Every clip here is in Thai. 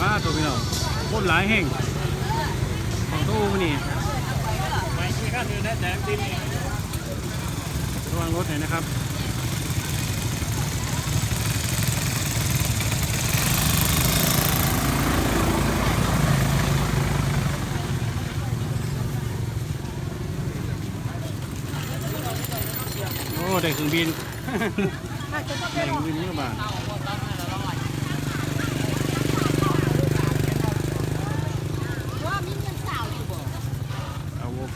ป้าตัวพี่น้องโคตรหลายแห่งของตู้มันนี่ไม่ที่ข้าอยู่ในแดงดินระวังรถหน่อยนะครับโอ้ได้เครื่องบินได้เครื่องบินเมื่อบาทอ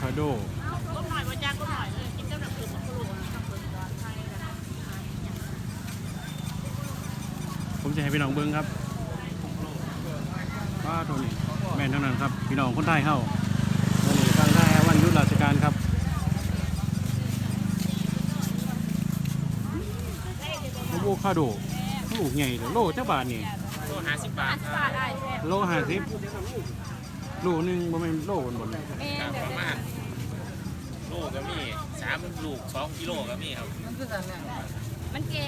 ะ โวคาโดก็หน่อยว่าจ้างก็หน่อยเลยกินเจ้าหน้าที่ของครูนะครับคนร้อนไทยนะผมจะให้พี่น้องเบิ้งครับป้าตัวนี้แม่นเท่านั้นครับ พี่น้องคนไทยเข้าวันนี้ฟังได้วันยุดราชการครับโวคาโดลูกใหญ่เลยโลเจ้าบาทนี่โลห้าสิบบาทโลห้าสิบโลหนึ่งบ่แม่นโลบนบนประมาณ ลูกก็มีสามลูกสองกิโลก็มีครับมันแก่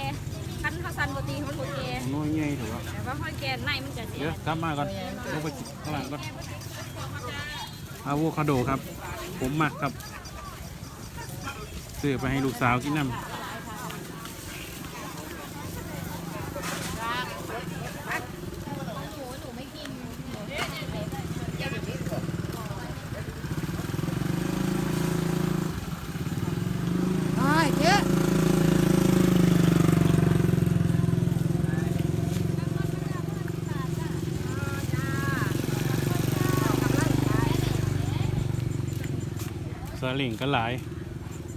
คันเขาสันปกติมันโอเคน้อยใหญ่ถือว่าแต่ว่าค่อยแก่ในมันจะเสีเดี๋ยยวกลับมาก่อนลงไปข้างหลังก่อนอะโวคาโดครับ ผมมักครับซื้อไปให้ลูกสาวกินน้ำ สลิงก็หลาย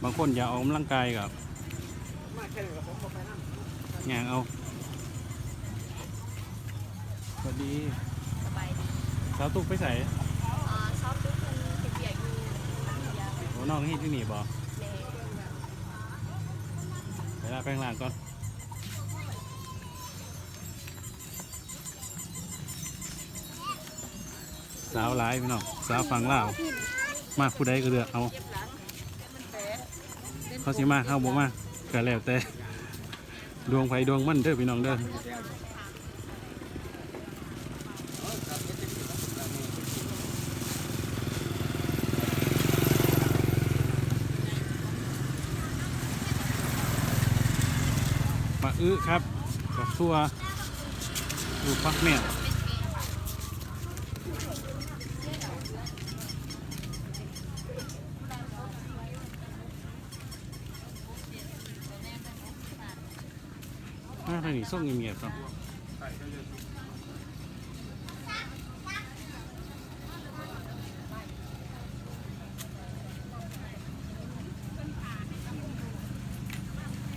บางคนอยากออกกำลังกายกับย่างเอาสวัสดีสบายดีสาวตุกไปใส่อ่าชอบทุกคนเปียกๆอยู่ยาวโอ้น้องที่ที่นี่บ่เลยเวลาแปลงร่างก่อนสาวหลายพี่น้องสาวฝั่งลาว มากผู้ใดก็เลือกเอาเขาสิมาเข้าบ่มาก็แล้วแต่ดวงไฟดวงมันเด้อพี่น้องเด้อปลาอื้อครับกับซัวดูฟักแมว ทางนี้ส่งเงียบๆครับ